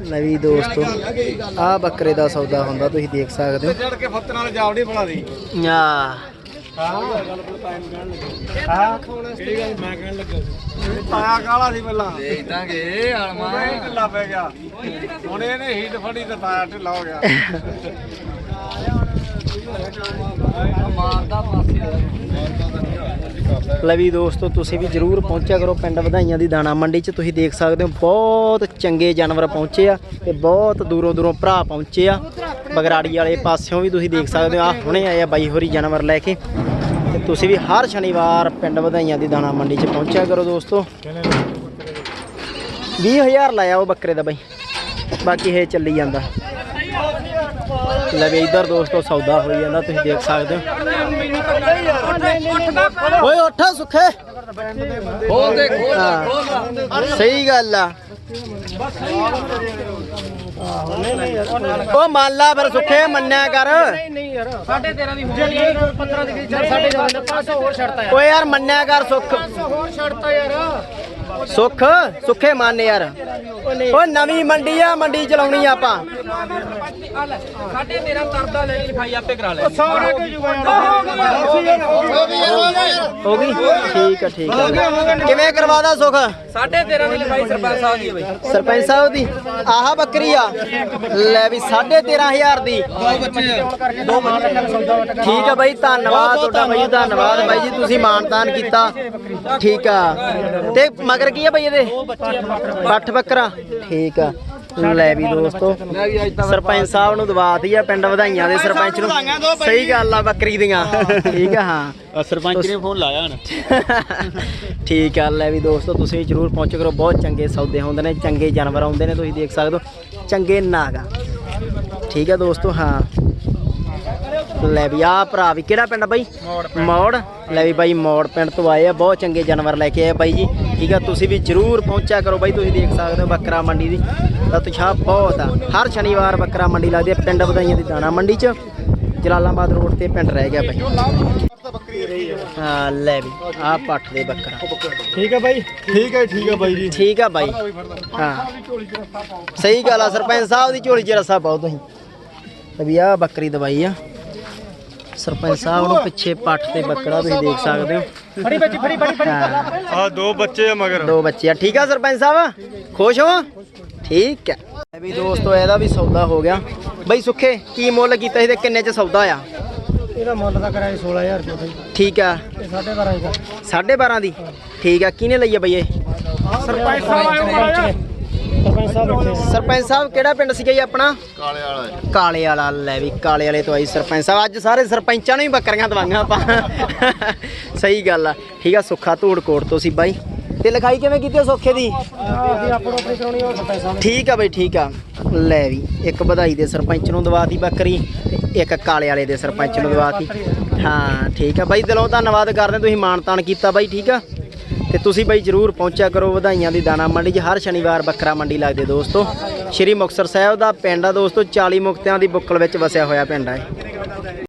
ਲੈ ਵੀ ਦੋਸਤੋ ਆ ਬੱਕਰੇ ਦਾ ਸੌਦਾ ਹੁੰਦਾ ਤੁਸੀਂ ਦੇਖ ਸਕਦੇ ਚੜ ਕੇ ਫੱਤ ਨਾਲ ਜਾਵੜੀ ਬਣਾ ਦੀ। ਹੋ। ਆ ਹਾਂ। ਕਿਹੜੀ ਗੱਲ ਮੈਂ ਕਹਿਣ ਲੱਗਾ ਸੀ। ਤਾਇਆ ਕਾਲਾ ਸੀ ਪਹਿਲਾਂ। ਦੇਖ ਦਾਂਗੇ ਆਲਮਾ ਢਿੱਲਾ ਪੈ ਗਿਆ। ਹੁਣ ਇਹਨੇ ਹੀਟ ਫੜੀ ਤੇ ਤਾਇਆ ਢਿੱਲਾ ਹੋ ਗਿਆ। ਮਾਰਦਾ ਲੈ ਵੀ ਦੋਸਤੋ, ਤੁਸੀਂ ਵੀ ਜਰੂਰ ਪਹੁੰਚਿਆ ਕਰੋ ਪਿੰਡ ਵਧਾਈਆਂ ਦੀ ਦਾਣਾ ਮੰਡੀ 'ਚ। ਤੁਸੀਂ ਦੇਖ ਸਕਦੇ ਹੋ, ਬਹੁਤ ਚੰਗੇ ਜਾਨਵਰ ਪਹੁੰਚੇ ਆ ਤੇ ਬਹੁਤ ਦੂਰੋਂ ਦੂਰੋਂ ਭਰਾ ਪਹੁੰਚੇ ਆ। ਬਗਰਾੜੀ ਵਾਲੇ ਪਾਸਿਓਂ ਵੀ ਤੁਸੀਂ ਦੇਖ ਸਕਦੇ ਹੋ ਆ ਹੁਣੇ ਆਏ ਆ ਬਾਈ ਹੋਰੀ ਜਾਨਵਰ ਲੈ ਕੇ। ਤੇ ਤੁਸੀਂ ਵੀ ਹਰ ਸ਼ਨੀਵਾਰ ਪਿੰਡ ਵਧਾਈਆਂ ਦੀ ਦਾਣਾ ਮੰਡੀ 'ਚ ਪਹੁੰਚਿਆ ਕਰੋ ਦੋਸਤੋ। 20000 ਲਾਇਆ ਉਹ ਬੱਕਰੇ ਦਾ ਬਾਈ। ਬਾਕੀ ਇਹ ਚੱਲੀ ਜਾਂਦਾ। ਲੈ ਵੀ ਇਧਰ ਦੋਸਤੋ, ਸੌਦਾ ਹੋਈ ਜਾਂਦਾ, ਤੁਸੀਂ ਦੇਖ ਸਕਦੇ ਹੋ। ਓਏ ਉੱਠ ਸੁੱਖੇ। ਖੋਲ ਦੇ ਖੋਲ ਹਾਂ, ਸਹੀ ਗੱਲ ਆ। ਉਹ ਮੰਨ ਲਾ ਫਿਰ ਸੁੱਖੇ ਮੰਨਿਆ ਕਰ। ਸਾਢੇ 13 ਦੀ ਹੋਣੀ 15 ਦੀ ਚੱਲ ਸਾਢੇ 14 500 ਹੋਰ ਛੱਡਤਾ ਯਾਰ। ਓਏ ਯਾਰ ਮੰਨਿਆ ਕਰ ਸੁੱਖ। 500 ਹੋਰ ਛੱਡਤਾ ਯਾਰ। ਸੁੱਖ ਸੁੱਖੇ ਮੰਨ ਯਾਰ। ਓ ਨਵੀਂ ਮੰਡੀ ਆ ਮੰਡੀ ਚਲਾਉਣੀ ਆ ਆਪਾਂ। ਸਾਢੇ 13 ਕਰਦਾ ਲੈ ਲਿਖਾਈ ਆਪੇ ਕਰਾ ਲੈ। ਸਾਰਾ ਕੁਝ ਹੋ ਗਈ? ਠੀਕ ਆ ਠੀਕ ਆ। ਕਿਵੇਂ ਕਰਵਾਦਾ ਸੁੱਖ? ਸਾਢੇ 13 ਦੀ ਲਿਖਾਈ ਸਰਪੰਚ ਸਾਹਿਬ ਦੀ ਬਈ। ਸਰਪੰਚ ਸਾਹਿਬ ਦੀ? ਆਹ ਬੱਕਰੀ ਆ। ਲੈ ਵੀ 13500 ਦੀ। ਠੀਕ ਆ ਬਾਈ ਧੰਨਵਾਦ ਤੁਹਾਡਾ ਬਾਈ ਧੰਨਵਾਦ ਬਾਈ ਜੀ ਤੁਸੀਂ ਮਾਨਤਾਨ ਕੀਤਾ। ਠੀਕ ਆ। ਤੇ ਮਗਰ ਕੀ ਆ ਬਾਈ ਇਹਦੇ? ਪੱਠ ਬੱਕਰਾ। ਠੀਕ ਆ। ਲੈ ਵੀ ਦੋਸਤੋ ਸਰਪੰਚ ਸਾਹਿਬ ਨੂੰ ਦਵਾਤੀ ਆ ਪਿੰਡ ਵਧਾਈਆਂ ਦੇ ਸਰਪੰਚ ਨੂੰ। ਸਹੀ ਗੱਲ ਆ ਬੱਕਰੀ ਦੀਆਂ। ਠੀਕ ਆ ਹਾਂ। ਸਰਪੰਚ ਨੇ ਫੋਨ ਲਾਇਆ ਹਣ। ਠੀਕ ਆ ਲੈ ਵੀ ਦੋਸਤੋ ਤੁਸੀਂ ਜਰੂਰ ਪਹੁੰਚ ਕਰੋ। ਬਹੁਤ ਚੰਗੇ ਸੌਦੇ ਹੁੰਦੇ ਨੇ ਚੰਗੇ ਜਾਨਵਰ ਆਉਂਦੇ ਨੇ ਤੁਸੀਂ ਦੇਖ ਸਕਦੇ ਹੋ। ਚੰਗੇ ਨਾਗਾ ਠੀਕ ਆ ਦੋਸਤੋ ਹਾਂ। ਲੈ ਵੀ ਆ ਭਰਾ ਵੀ ਕਿਹੜਾ ਪਿੰਡ ਆ ਬਾਈ? ਮੋੜ ਲੈ ਵੀ ਬਾਈ ਮੋੜ ਪਿੰਡ ਤੋਂ ਆਏ ਆ ਬਹੁਤ ਚੰਗੇ ਜਾਨਵਰ ਲੈ ਕੇ ਆਏ ਆ ਬਾਈ ਜੀ। ਠੀਕ ਆ ਤੁਸੀਂ ਵੀ ਜਰੂਰ ਪਹੁੰਚਿਆ ਕਰੋ ਬਾਈ ਤੁਸੀਂ ਦੇਖ ਸਕਦੇ ਹੋ ਬੱਕਰਾ ਮੰਡੀ ਦੀ। ਤਾਂ ਉਤਸ਼ਾਹ ਬਹੁਤ ਆ। ਹਰ ਸ਼ਨੀਵਾਰ ਬੱਕਰਾ ਮੰਡੀ ਲੱਗਦੀ ਹੈ ਪਿੰਡ ਵਧਾਈਆਂ ਦੀ ਦਾਣਾ ਮੰਡੀ 'ਚ। ਜਲਾਲਾਬਾਦ ਰੋਡ ਤੇ ਪਿੰਡ ਰਹਿ ਗਿਆ ਬਾਈ। ਹਾਂ ਲੈ ਵੀ ਆ ਪੱਠ ਦੇ ਬੱਕਰਾ। ਠੀਕ ਹੈ ਬਾਈ? ਠੀਕ ਹੈ ਠੀਕ ਹੈ ਬਾਈ ਜੀ। ਠੀਕ ਆ ਬਾਈ। ਹਾਂ। ਸਹੀ ਗੱਲ ਆ ਸਰਪੰਚ ਸਾਹਿਬ ਦੀ ਝੋਲੀ 'ਚ ਰੱਸਾ ਪਾਓ ਤੁਸੀਂ। ਤੇ ਵੀ ਆ ਬੱਕਰੀ ਦਵਾਈ ਆ। ਸਰਪੰਚ ਸਾਹਿਬ ਨੂੰ ਪਿੱਛੇ ਪੱਠ ਤੇ ਬੱਕਰਾ ਤੁਸੀਂ ਦੇਖ ਸਕਦੇ ਹੋ। ਫੜੀ ਬੱਚੀ ਫੜੀ ਫੜੀ ਆ ਦੋ ਬੱਚੇ ਆ ਮਗਰ। ਦੋ ਬੱਚੇ ਆ। ਠੀਕ ਆ ਸਰਪੰਚ ਸਾਹਿਬ? ਖੁਸ਼ ਹੋ? ਠੀਕ ਹੈ। ਲੈ ਵੀ ਦੋਸਤੋ ਇਹਦਾ ਵੀ ਸੌਦਾ ਹੋ ਗਿਆ। ਬਈ ਸੁੱਖੇ ਕੀ ਮੁੱਲ ਕੀਤਾ ਸੀ ਤੇ ਕਿੰਨੇ 'ਚ ਸੌਦਾ ਆ? ਇਹਦਾ ਮੁੱਲ ਦਾ ਕਰਾਇਆ 16000 ਰੁਪਏ ਬਾਈ ਠੀਕ ਆ। ਇਹ 12.5 ਦਾ 12.5 ਦੀ? ਠੀਕ ਆ। ਕਿਹਨੇ ਲਈ ਆ ਬਈ ਇਹ? ਸਰਪੰਚ ਸਾਹਿਬ ਆਇਓ ਸਰਪੰਚ ਸਾਹਿਬ ਬੈਠੇ ਸਰਪੰਚ ਸਾਹਿਬ ਕਿਹੜਾ ਪਿੰਡ ਸੀਗਾ ਜੀ ਆਪਣਾ? ਕਾਲੇ ਵਾਲਾ ਕਾਲੇ ਵਾਲਾ ਲੈ ਵੀ ਕਾਲੇ ਵਾਲੇ ਤੋਂ ਆਈ ਸਰਪੰਚ ਸਾਹਿਬ। ਅੱਜ ਸਾਰੇ ਸਰਪੰਚਾਂ ਨੂੰ ਹੀ ਬੱਕਰੀਆਂ ਦਵਾਈਆਂ ਆਪਾਂ। ਸਹੀ ਗੱਲ ਆ। ਠੀਕ ਆ ਸੁੱਖਾ ਧੂੜ ਕੋਟ ਤੋਂ ਸੀ ਬਾਈ। ਤੇ ਲਿਖਾਈ ਕਿਵੇਂ ਕੀਤੀ ਸੋਖੇ ਦੀ? ਠੀਕ ਆ ਬਈ ਠੀਕ ਆ। ਲੈ ਵੀ ਇੱਕ ਵਧਾਈ ਦੇ ਸਰਪੰਚ ਨੂੰ ਦਵਾਤੀ ਬੱਕਰੀ ਤੇ ਇੱਕ ਕਾਲੇ ਵਾਲੇ ਦੇ ਸਰਪੰਚ ਨੂੰ ਦਵਾਤੀ। ਹਾਂ ਠੀਕ ਆ ਬਾਈ ਦਿਲੋਂ ਧੰਨਵਾਦ ਕਰਦੇ ਤੁਸੀਂ ਮਾਣਤਾਨ ਕੀਤਾ ਬਾਈ ਠੀਕ ਆ? ਤੇ ਤੁਸੀਂ ਬਾਈ ਜਰੂਰ ਪਹੁੰਚਿਆ ਕਰੋ ਵਧਾਈਆਂ ਦੀ ਦਾਣਾ ਮੰਡੀ 'ਚ। ਹਰ ਸ਼ਨੀਵਾਰ ਬੱਕਰਾ ਮੰਡੀ ਲੱਗਦੇ ਦੋਸਤੋ। ਸ਼੍ਰੀ ਮੁਕਤਸਰ ਸਾਹਿਬ ਦਾ ਪਿੰਡ ਆ ਦੋਸਤੋ। 40 ਮੁਕਤਿਆਂ ਦੀ ਬੁੱਕਲ ਵਿੱਚ ਵਸਿਆ ਹੋਇਆ ਪਿੰਡ ਆ